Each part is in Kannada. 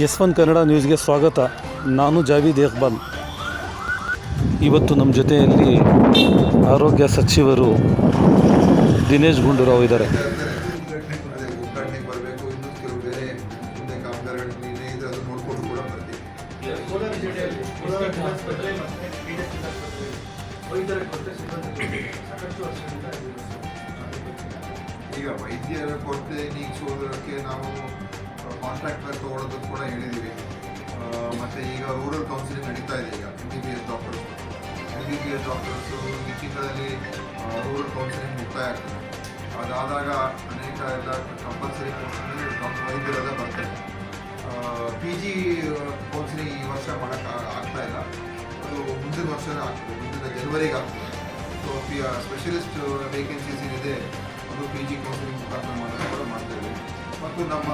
ಎಸ್ ಒನ್ ಕನ್ನಡ ನ್ಯೂಸ್ಗೆ ಸ್ವಾಗತ ನಾನು ಜಾವೀದ್ ಇಕ್ಬಾಲ್ ಇವತ್ತು ನಮ್ಮ ಜೊತೆಯಲ್ಲಿ ಆರೋಗ್ಯ ಸಚಿವರು ದಿನೇಶ್ ಗುಂಡೂರಾವ್ ಇದ್ದಾರೆ. ಈಗ ವೈದ್ಯರ ಕೊರತೆ ನೀಗಿಸುವುದಕ್ಕೆ ನಾವು ಕಾಂಟ್ರಾಕ್ಟ್ ವರ್ಕ್ ತಗೊಳ್ಳೋದಕ್ಕೆ ಕೂಡ ಹೇಳಿದ್ದೀವಿ ಮತ್ತು ಈಗ ರೂರಲ್ ಕೌನ್ಸಿಲಿಂಗ್ ನಡೀತಾ ಇದೆ ಈಗ M B B S doctors M B B S doctors ಈ ತಿಂಗಳಲ್ಲಿ ರೂರಲ್ ಕೌನ್ಸಿಲಿಂಗ್ ಮುಕ್ತಾಯ ಆಗ್ತದೆ. ಅದಾದಾಗ ಅನೇಕ ಎಲ್ಲ ಕಂಪಲ್ಸರಿ ವೈದ್ಯರೆಲ್ಲ ಬರ್ತಾರೆ ಪಿ ಜಿ ಕೌನ್ಸಿಲಿಂಗ್ ಈ ವರ್ಷ ಮಾಡೋಕ್ಕೆ ಆಗ್ತಾ ಇಲ್ಲ. ಅದು ಮುಂದಿನ ವರ್ಷ ಆಗ್ತದೆ, ಮುಂದಿನ ಜನವರಿಗೆ ಆಗ್ತದೆ. ಸೊ ಪಿ ಸ್ಪೆಷಲಿಸ್ಟ್ ವೇಕೆನ್ಸೀಸ್ ಏನಿದೆ, ಅದು ಪಿ ಜಿ ಕೌನ್ಸಿಲಿಂಗ್ ಮುಖಾಂತರ ಮಾಡೋದು ಕೂಡ ಮಾಡ್ತೇವೆ ಮತ್ತು ನಮ್ಮ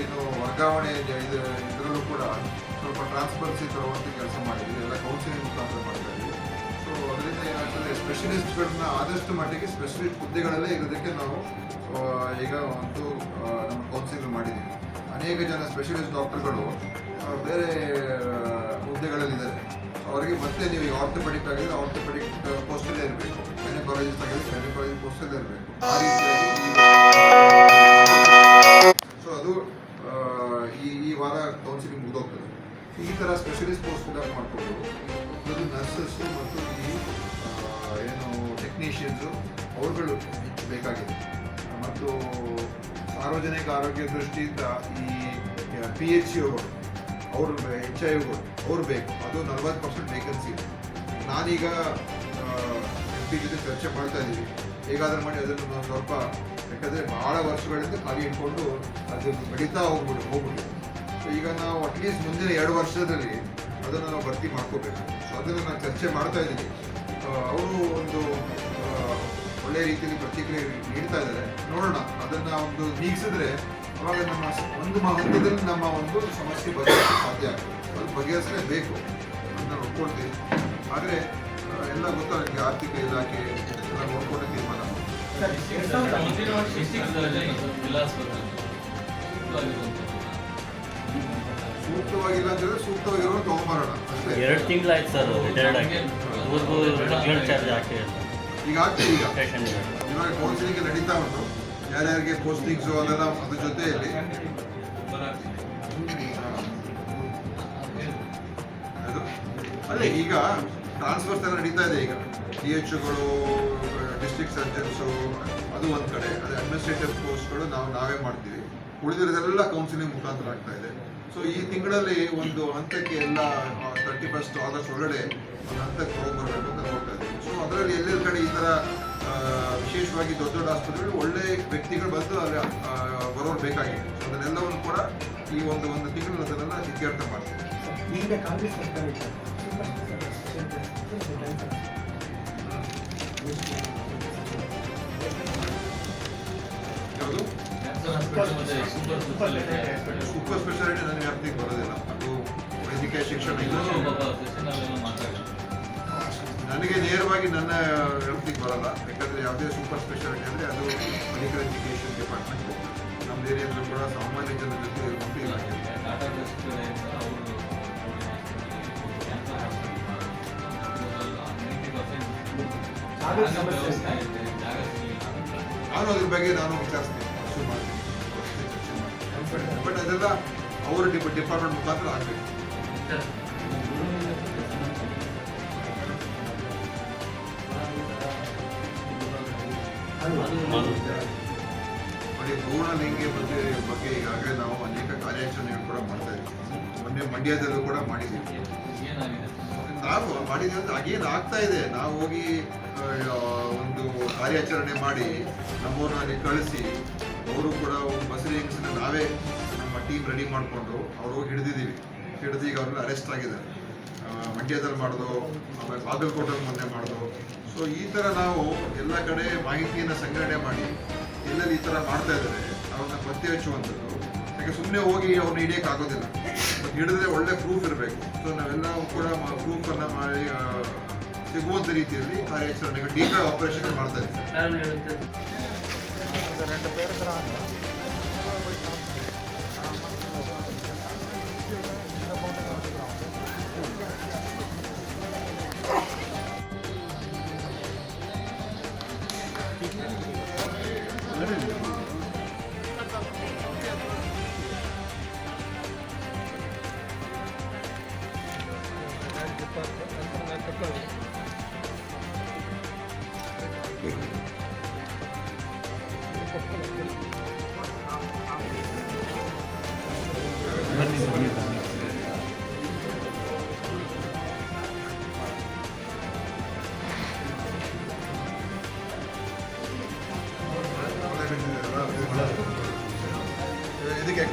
ಏನು ವರ್ಗಾವಣೆ ಇದೆ, ಇದು ಇದರಲ್ಲೂ ಕೂಡ ಸ್ವಲ್ಪ ಟ್ರಾನ್ಸ್ಪರೆನ್ಸಿ ತರುವಂಥ ಕೆಲಸ ಮಾಡಿದ್ವಿ. ಎಲ್ಲ ಕೌನ್ಸಿಲಿಂಗ್ ಮುಖಾಂತರ ಮಾಡ್ತಾ ಇದ್ದೀವಿ ಸೊ ಅದರಿಂದ ಏನಾಗ್ತದೆ ಸ್ಪೆಷಲಿಸ್ಟ್ಗಳನ್ನ ಆದಷ್ಟು ಮಟ್ಟಿಗೆ ಸ್ಪೆಷಲಿಸ್ಟ್ ಹುದ್ದೆಗಳಲ್ಲೇ ಇರೋದಕ್ಕೆ ನಾವು ಈಗ ಒಂದು ನಮ್ಮ ಕೌನ್ಸಿಲಿಂಗ್ ಮಾಡಿದ್ದೀವಿ ಅನೇಕ ಜನ ಸ್ಪೆಷಲಿಸ್ಟ್ ಡಾಕ್ಟರ್ಗಳು ಬೇರೆ ಹುದ್ದೆಗಳಲ್ಲಿದ್ದಾರೆ ಅವರಿಗೆ ಮತ್ತೆ ನೀವು ಈಗ ಆರ್ಥೋಪೆಡಿಕ್ ಆಗಿದ್ರೆ ಆರ್ಥೋಪೆಡಿಕ್ ಪೋಸ್ಟಲ್ಲೇ ಇರಬೇಕು. ಗೈನಕಾಲಜಿಸ್ಟ್ ಆಗಿದ್ರೆ ಗೈನಕಾಲಜಿ ಪೋಸ್ಟಲ್ಲೇ ಇರಬೇಕು. ಆ ರೀತಿಯಾಗಿ ಈ ಥರ ಸ್ಪೆಷಲಿಸ್ಟ್ ಕೋರ್ಸ್ ಕೂಡ ಮಾಡಿಕೊಂಡು ಅದು ನರ್ಸಸ್ಸು ಮತ್ತು ಈ ಏನು ಟೆಕ್ನಿಷಿಯನ್ಸು ಅವ್ರುಗಳು ಬೇಕಾಗಿದೆ. ಮತ್ತು ಸಾರ್ವಜನಿಕ ಆರೋಗ್ಯ ದೃಷ್ಟಿಯಿಂದ ಈ ಪಿ ಎಚ್ ಸಿಗಳು ಅವರು ಎಚ್ ಐ ಓಗಳು ಅವ್ರು ಬೇಕು. ಅದು ನಲ್ವತ್ತು ಪರ್ಸೆಂಟ್ ವೇಕೆನ್ಸಿ ಇದೆ. ನಾನೀಗ ಎಂ ಪಿ ಜೊತೆ ಚರ್ಚೆ ಮಾಡ್ತಾ ಇದ್ದೀವಿ ಹೇಗಾದ್ರೂ ಮಾಡಿ ಅದನ್ನು ನಾವು ಸ್ವಲ್ಪ, ಯಾಕಂದರೆ ಭಾಳ ವರ್ಷಗಳಿಂದ ಖಾಲಿ ಇಟ್ಕೊಂಡು ಅದು ಬೆಳೀತಾ ಹೋಗ್ಬಿಟ್ಟು ಹೋಗ್ಬಿಟ್ಟು. ನಾವು ಅಟ್ಲೀಸ್ಟ್ ಮುಂದಿನ ಎರಡು ವರ್ಷದಲ್ಲಿ ಅದನ್ನು ನಾವು ಭರ್ತಿ ಮಾಡ್ಕೋಬೇಕು. ಸೊ ಅದನ್ನು ನಾನು ಚರ್ಚೆ ಮಾಡ್ತಾ ಇದ್ದೀನಿ. ಅವರು ಒಂದು ಒಳ್ಳೆಯ ಒಳ್ಳೆ ರೀತಿಯಲ್ಲಿ ಪ್ರತಿಕ್ರಿಯೆ ನೀಡ್ತಾ ಇದ್ದಾರೆ. ನೋಡೋಣ, ಅದನ್ನು ಒಂದು ನೀಗಿಸಿದ್ರೆ ಅವಾಗ ನಮ್ಮ ಒಂದು ಹಂತದಲ್ಲಿ ನಮ್ಮ ಒಂದು ಸಮಸ್ಯೆ ಬಗೆಹರಿಸಲು ಸಾಧ್ಯ ಅದು ಬಗೆಹರಿಸಲೇಬೇಕು ಅದನ್ನು ಒಪ್ಕೊಳ್ತೀವಿ ಆದರೆ ಎಲ್ಲ ಗೊತ್ತಾಗುತ್ತೆ ಆರ್ಥಿಕ ಇಲಾಖೆ ಎಲ್ಲ ನೋಡ್ಕೊಂಡು ತೀರ್ಮಾನ? ಮಾಡ್ತೀವಿ. ವರ್ಷ ಸೂಕ್ತವಾಗಿಲ್ಲ ಅಂತಂದ್ರೆ ಸೂಕ್ತವಾಗಿರೋ ತಗೊಂಬರೋಣ ಅಷ್ಟೇ. ಎರಡು ತಿಂಗಳಾಯ್ತು ಸರ್ ರಿಟೈರ್ಡ್ ಆಗಿ. ಊರಿಗೂ ರೆಗ್ಯುಲರ್ ಚಾರ್ಜ್ ಹಾಕಿ ಈಗ ಆಗ್ತದೆ ಈಗ ಇವಾಗ ಕೌನ್ಸಿಲಿಂಗ್ ನಡೀತಾ ಉಂಟು. ಯಾರ್ಯಾರಿಗೆ ಪೋಸ್ಟಿಂಗ್ಸು ಅದೆಲ್ಲ ಅದ್ರ ಜೊತೆಯಲ್ಲಿ. ಅದು. ಅದೇ ಈಗ ಟ್ರಾನ್ಸ್ಫರ್ಸ್ ಎಲ್ಲ ನಡೀತಾ ಇದೆ ಈಗ. ಡಿ ಎಚ್ಗಳು ಡಿಸ್ಟ್ರಿಕ್ಟ್ ಸರ್ಜನ್ಸು ಅದು ಒಂದು ಕಡೆ. ಅದೇ ಅಡ್ಮಿನಿಸ್ಟ್ರೇಟಿವ್ ಪೋಸ್ಟ್ಗಳು ನಾವು ನಾವೇ ಮಾಡ್ತೀವಿ. ಉಳಿದಿರೋದೆಲ್ಲ ಕೌನ್ಸಿಲಿಂಗ್ ಮುಖಾಂತರ ಆಗ್ತಾ ಇದೆ. ಸೊ ಈ ತಿಂಗಳಲ್ಲಿ ಒಂದು ಹಂತಕ್ಕೆ ಎಲ್ಲ ತರ್ಟಿ ಫಸ್ಟ್ ಆಗಸ್ಟ್ ಒಳಗಡೆ ಒಂದು ಹಂತಕ್ಕೆ ಹೋಗ್ಬರ್ಬೇಕು ಅಂತ ನೋಡ್ತಾ ಇದ್ದೀವಿ ಸೊ ಅದರಲ್ಲಿ ಎಲ್ಲೆಲ್ಲ ಕಡೆ ಈ ಥರ ವಿಶೇಷವಾಗಿ ದೊಡ್ಡ ದೊಡ್ಡ ಆಸ್ಪತ್ರೆಗಳು, ಒಳ್ಳೆ ವ್ಯಕ್ತಿಗಳು ಬಂದು ಅಲ್ಲಿ ಬರೋರು ಬೇಕಾಗಿದೆ. ಅದನ್ನೆಲ್ಲವನ್ನು ಕೂಡ ಈ ಒಂದು ಒಂದು ತಿಂಗಳು ಅದನ್ನೆಲ್ಲ ಇತ್ಯರ್ಥ ಮಾಡ್ತೀವಿ. ಕಾಂಗ್ರೆಸ್ ಸೂಪರ್ ಸ್ಪೆಷಾಲಿಟಿ ನನಗೆ ವ್ಯಾಪ್ತಿಗೆ ಬರೋದಿಲ್ಲ ಅದು ವೈದ್ಯಕೀಯ ಶಿಕ್ಷಣ ಇಲ್ಲ ನನಗೆ ನೇರವಾಗಿ ನನ್ನ ವ್ಯಾಪ್ತಿಗೆ ಬರಲ್ಲ ಯಾಕಂದರೆ ಯಾವುದೇ ಸೂಪರ್ ಸ್ಪೆಷಾಲಿಟಿ ಅಂದರೆ ಅದು ಮೆಡಿಕಲ್ ಎಜುಕೇಷನ್ ಡಿಪಾರ್ಟ್ಮೆಂಟ್ ನಮ್ಮ ಏರಿಯಾದಲ್ಲೂ ಕೂಡ ಸಾಮಾನ್ಯ ಜನರ ಜೊತೆ ಇರುವಂಥ ಇಲಾಖೆ. ನಾನು ಅದ್ರ ಬಗ್ಗೆ ನಾನು ವಿಚಾರಿಸ್ತೀನಿ ಬಟ್ ಅದೆಲ್ಲ ಅವರ ಡಿಪಾರ್ಟ್ಮೆಂಟ್ ಮುಖಾಂತರ ಆಗಬೇಕು. ನೋಡಿ, ಭ್ರೂಣ ಲಿಂಗಿ ಬಗ್ಗೆ ಬಗ್ಗೆ ಈಗಾಗಲೇ ನಾವು ಅನೇಕ ಕಾರ್ಯಾಚರಣೆಗಳು ಕೂಡ ಮಾಡ್ತಾ ಇದ್ದೀವಿ. ಮೊನ್ನೆ ಮಂಡ್ಯದಲ್ಲೂ ಕೂಡ ಮಾಡಿದ್ದೀವಿ. ನಾವು ಮಾಡಿದ್ದೀವಿ ಅಂದ್ರೆ ಹಾಗೇನು ಆಗ್ತಾ ಇದೆ. ನಾವು ಹೋಗಿ ಒಂದು ಕಾರ್ಯಾಚರಣೆ ಮಾಡಿ ನಮ್ಮವ್ರನ್ನ ಅಲ್ಲಿ ಕಳಿಸಿ, ಅವರು ಕೂಡ ಒಂದು ಬಸರಿ ನಾವೇ ಟೀಮ್ ರೆಡಿ ಮಾಡಿಕೊಂಡು ಅವ್ರು ಹಿಡಿದಿದ್ದೀವಿ. ಹಿಡಿದು ಈಗ ಅವ್ರನ್ನ ಅರೆಸ್ಟ್ ಆಗಿದ್ದಾರೆ. ಮಂಡ್ಯದಲ್ಲಿ ಮಾಡೋದು, ಆಮೇಲೆ ಬಾಗಲಕೋಟಲ್ಲಿ ಮೊನ್ನೆ ಮಾಡೋದು. ಸೊ ಈ ಥರ ನಾವು ಎಲ್ಲ ಕಡೆ ಮಾಹಿತಿಯನ್ನು ಸಂಗ್ರಹಣೆ ಮಾಡಿ, ಎಲ್ಲೆಲ್ಲಿ ಈ ಥರ ಮಾಡ್ತಾ ಇದ್ದಾರೆ ಅವ್ರನ್ನ ಪತ್ತೆ ಹಚ್ಚುವಂಥದ್ದು ಯಾಕೆ ಸುಮ್ಮನೆ ಹೋಗಿ ಅವ್ರನ್ನ ಹಿಡಿಯೋಕ್ಕಾಗೋದಿಲ್ಲ ಹಿಡಿದ್ರೆ ಒಳ್ಳೆ ಪ್ರೂಫ್ ಇರಬೇಕು. ಸೊ ನಾವೆಲ್ಲ ಕೂಡ ಪ್ರೂಫನ್ನು ಮಾಡಿ ಸಿಗುವಂಥ ರೀತಿಯಲ್ಲಿ ಕಾರ್ಯಾಚರಣೆಗಳು ಡೀಟೇಲ್ ಆಪರೇಷನ್ ಮಾಡ್ತಾ ಇದ್ದೀವಿ. ಇದಕ್ಕೆ